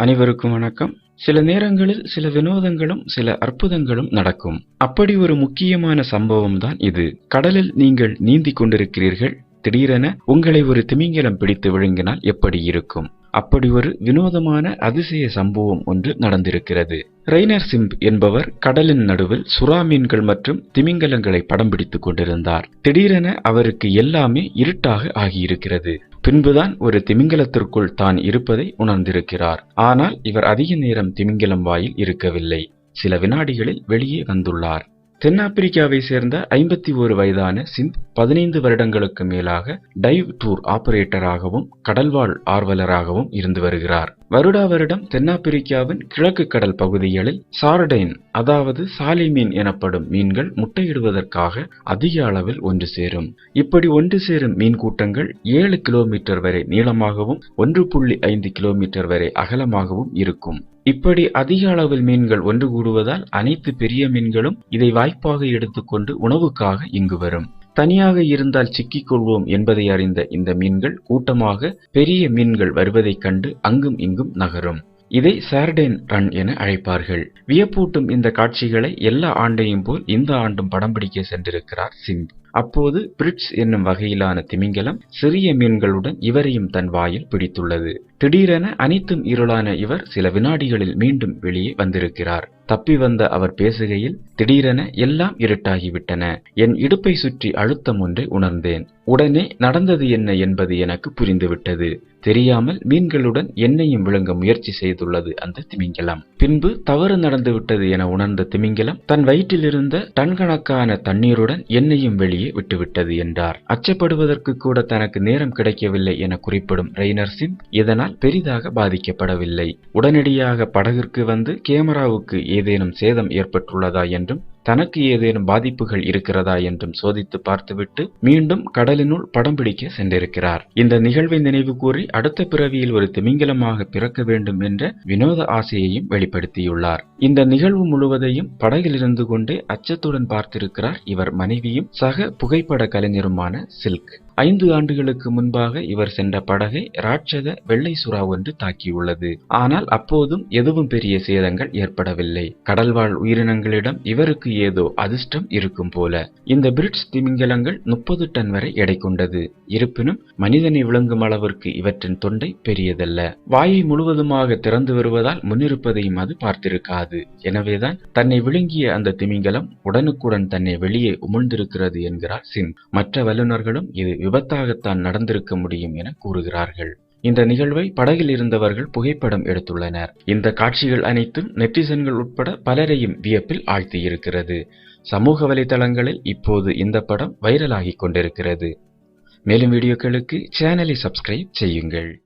அனைவருக்கும் வணக்கம். சில நேரங்களில் சில வினோதங்களும் சில அற்புதங்களும் நடக்கும். அப்படி ஒரு முக்கியமான சம்பவம் தான் இது. கடலில் நீங்கள் நீந்திக் கொண்டிருக்கிறீர்கள். திடீரென உங்களை ஒரு திமிங்கலம் பிடித்து விழுங்கினால் எப்படி இருக்கும்? அப்படி ஒரு வினோதமான அதிசய சம்பவம் ஒன்று நடந்திருக்கிறது. ரெய்னர் சிம்ப் என்பவர் கடலின் நடுவில் சுறா மீன்கள் மற்றும் திமிங்கலங்களை படம் பிடித்துக் கொண்டிருந்தார். திடீரென அவருக்கு எல்லாமே இருட்டாக ஆகியிருக்கிறது. பின்புதான் ஒரு திமிங்கலத்திற்குள் தான் இருப்பதை உணர்ந்திருக்கிறார். ஆனால் இவர் அதிக நேரம் திமிங்கலம் வாயில் இருக்கவில்லை. சில வினாடிகளில் வெளியே வந்துள்ளார். தென்னாப்பிரிக்காவை சேர்ந்த ஐம்பத்தி ஒரு வயதான சிந்த் பதினைந்து வருடங்களுக்கு மேலாக டைவ் டூர் ஆபரேட்டராகவும் கடல்வாழ் ஆர்வலராகவும் இருந்து வருகிறார். வருடா வருடம் தென்னாப்பிரிக்காவின் கிழக்கு கடல் பகுதிகளில் சார்டைன் அதாவது சாலை மீன் எனப்படும் மீன்கள் முட்டையிடுவதற்காக அதிக அளவில் ஒன்று சேரும். இப்படி ஒன்று சேரும் மீன் கூட்டங்கள் ஏழு கிலோமீட்டர் வரை நீளமாகவும் ஒன்று புள்ளி ஐந்து கிலோமீட்டர் வரை அகலமாகவும் இருக்கும். இப்படி அதிக அளவில் மீன்கள் ஒன்று கூடுவதால் அனைத்து பெரிய மீன்களும் இதை வாய்ப்பாக எடுத்துக்கொண்டு உணவுக்காக இங்கு வரும். தனியாக இருந்தால் சிக்கிக் கொள்வோம் என்பதை அறிந்த இந்த மீன்கள் கூட்டமாக பெரிய மீன்கள் வருவதைக் கண்டு அங்கும் இங்கும் நகரும். இதை சார்டேன் ரன் என அழைப்பார்கள். வியப்பூட்டும் இந்த காட்சிகளை எல்லா ஆண்டையும் போல் இந்த ஆண்டும் படம் பிடிக்க சென்றிருக்கிறார் சிங் அப்போது பிரிட்ஸ் என்னும் வகையிலான திமிங்கலம் சிறிய மீன்களுடன் இவரையும் தன் வாயில் பிடித்துள்ளது. திடீரென அனைத்தும் இருளான இவர் சில வினாடிகளில் மீண்டும் வெளியே வந்திருக்கிறார். தப்பி வந்த அவர் பேசுகையில் திடீரென எல்லாம் இருட்டாகிவிட்டன. என் இடுப்பை சுற்றி அழுத்தம் ஒன்றை உணர்ந்தேன். உடனே நடந்தது என்ன என்பது எனக்கு புரிந்துவிட்டது. தெரியாமல் மீன்களுடன் என்னையும் விழுங்க முயற்சி செய்துள்ளது அந்த திமிங்கலம். பின்பு தவறு நடந்துவிட்டது என உணர்ந்த திமிங்கலம் தன் வயிற்றிலிருந்த டன்கணக்கான தண்ணீருடன் என்னையும் வெளியே விட்டுவிட்டது என்றார். அச்சப்படுவதற்கு கூட தனக்கு நேரம் கிடைக்கவில்லை என குறிப்பிடும் ரெய்னர் சிங் இதனால் பெரிதாக பாதிக்கப்படவில்லை. உடனடியாக படகிற்கு வந்து கேமராவுக்கு ஏதேனும் சேதம் ஏற்பட்டுள்ளதா என்றும் தனக்கு ஏதேனும் பாதிப்புகள் இருக்கிறதா என்றும் சோதித்து பார்த்துவிட்டு மீண்டும் கடலினுள் படம் பிடிக்க சென்றிருக்கிறார். இந்த நிகழ்வை நினைவு கூறி அடுத்த பிறவியில் ஒரு திமிங்கலமாக பிறக்க வேண்டும் என்ற வினோத ஆசையையும் வெளிப்படுத்தியுள்ளார். இந்த நிகழ்வு முழுவதையும் படகில் இருந்து கொண்டே அச்சத்துடன் பார்த்திருக்கிறார் இவர் மனைவியும் சக புகைப்பட கலைஞருமான சில்க். ஐந்து ஆண்டுகளுக்கு முன்பாக இவர் சென்ற படகை ராட்சத வெள்ளை சுறா ஒன்று தாக்கியுள்ளது. ஆனால் அப்போதும் எதுவும் பெரிய சேதங்கள் ஏற்படவில்லை. கடல்வாழ் உயிரினங்களிடம் இவருக்கு ஏதோ அதிர்ஷ்டம் இருக்கும் போல. இந்த பிரிட்ஸ் திமிங்கலங்கள் முப்பது டன் வரை எடை கொண்டது. இருப்பினும் மனிதனை விளங்கும் அளவிற்கு இவற்றின் தொண்டை பெரியதல்ல. வாயை முழுவதுமாக திறந்து வருவதால் முன்னிருப்பதையும் அது பார்த்திருக்காது. எனவேதான் தன்னை விழுங்கிய அந்த திமிங்கலம் உடனுக்குடன் தன்னை வெளியே உமிழ்ந்திருக்கிறது என்கிறார் சிங். மற்ற வல்லுநர்களும் இது விபத்தாகத்தான் நடந்திருக்க முடியும் என கூறுகிறார்கள். இந்த நிகழ்வை படகில் இருந்தவர்கள் புகைப்படம் எடுத்துள்ளனர். இந்த காட்சிகள் அனைத்தும் நெட்டிசன்கள் உட்பட பலரையும் வியப்பில் ஆழ்த்தியிருக்கிறது. சமூக வலைதளங்களில் இப்போது இந்த படம் வைரலாகிக் கொண்டிருக்கிறது. மேலும் வீடியோக்களுக்கு சேனலை சப்ஸ்கிரைப் செய்யுங்கள்.